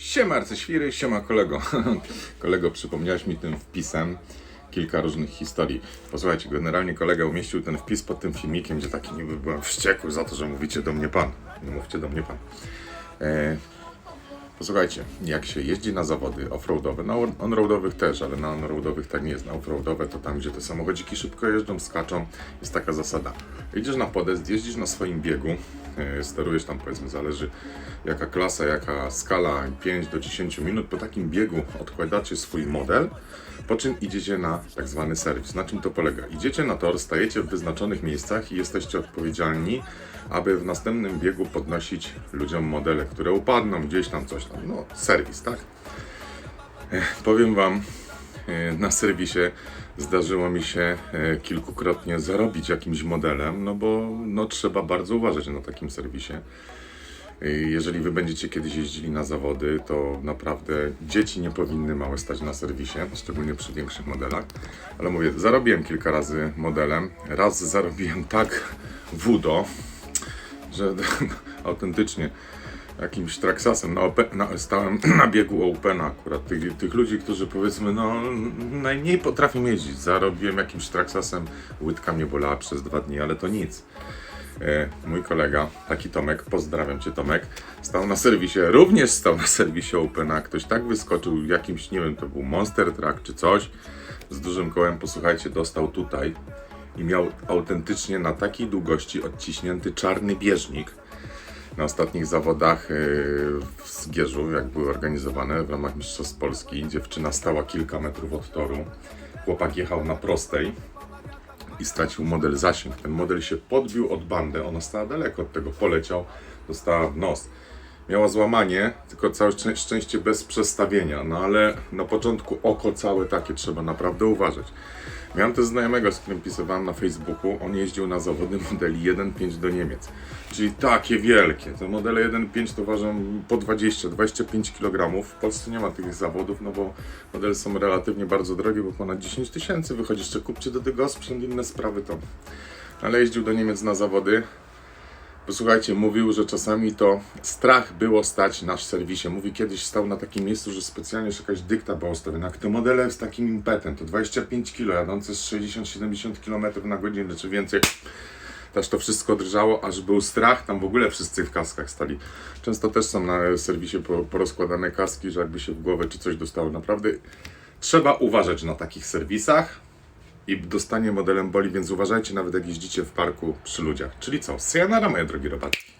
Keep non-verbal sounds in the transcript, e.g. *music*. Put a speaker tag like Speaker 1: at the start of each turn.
Speaker 1: Siema arcyświry, siema kolego. *laughs* kolego, przypomniałeś mi tym wpisem kilka różnych historii. Posłuchajcie, generalnie kolega umieścił ten wpis pod tym filmikiem, gdzie taki niby byłem wściekły za to, że mówicie do mnie pan. Nie mówcie do mnie pan. E, posłuchajcie, jak się jeździ na zawody offroadowe, na on- onroadowych też, ale na onroadowych tak nie jest. Na offroadowe to tam, gdzie te samochodziki szybko jeżdżą, skaczą, jest taka zasada. Jedziesz na podest, jeździsz na swoim biegu, e, sterujesz tam powiedzmy, zależy jaka klasa, jaka skala, 5 do 10 minut, po takim biegu odkładacie swój model, po czym idziecie na tak zwany serwis. Na czym to polega? Idziecie na tor, stajecie w wyznaczonych miejscach i jesteście odpowiedzialni, aby w następnym biegu podnosić ludziom modele, które upadną, gdzieś tam coś. No, serwis, tak? Ech, Powiem Wam, e, na serwisie zdarzyło mi się e, kilkukrotnie zarobić jakimś modelem, no bo no, trzeba bardzo uważać na takim serwisie. E, Jeżeli Wy będziecie kiedyś jeździli na zawody, to naprawdę dzieci nie powinny małe stać na serwisie, szczególnie przy większych modelach. Ale mówię, zarobiłem kilka razy modelem. Raz zarobiłem tak wudo, że *laughs* autentycznie jakimś traksasem na, ope, na stałem *clears throat* na biegu Opena akurat. Tych, tych ludzi, którzy powiedzmy no najmniej potrafią jeździć. Zarobiłem jakimś traksasem, łydka mnie bolała przez dwa dni, ale to nic. E, mój kolega, taki Tomek, pozdrawiam cię Tomek, stał na serwisie, również stał na serwisie Opena, ktoś tak wyskoczył jakimś, nie wiem, to był Monster Truck czy coś, z dużym kołem, posłuchajcie, dostał tutaj i miał autentycznie na takiej długości odciśnięty czarny bieżnik, na ostatnich zawodach yy, w Zgierzu, jak były organizowane w ramach Mistrzostw Polski, dziewczyna stała kilka metrów od toru. Chłopak jechał na prostej i stracił model zasięg. Ten model się podbił od bandy, ona stała daleko od tego, poleciał, dostała w nos. Miała złamanie, tylko całe szczę- szczęście bez przestawienia, no ale na początku oko całe takie, trzeba naprawdę uważać. Miałem też znajomego, z którym pisywałem na Facebooku, on jeździł na zawody modeli 1.5 do Niemiec, czyli takie wielkie. Te modele 1.5 to ważą po 20-25 kg. W Polsce nie ma tych zawodów, no bo modele są relatywnie bardzo drogie, bo ponad 10 tysięcy wychodzi. Jeszcze kupcie do tego sprzęt, inne sprawy to. Ale jeździł do Niemiec na zawody. Posłuchajcie, mówił, że czasami to strach było stać na serwisie. Mówi, kiedyś stał na takim miejscu, że specjalnie jakaś dykta była ustawiona. Te modele z takim impetem, to 25 kg, jadące z 60-70 km na godzinę czy więcej. Też to wszystko drżało, aż był strach, tam w ogóle wszyscy w kaskach stali. Często też są na serwisie po- porozkładane kaski, że jakby się w głowę czy coś dostało. Naprawdę trzeba uważać na takich serwisach i dostanie modelem boli, więc uważajcie nawet jak jeździcie w parku przy ludziach. Czyli co? Sayonara, moje drogie robaczki.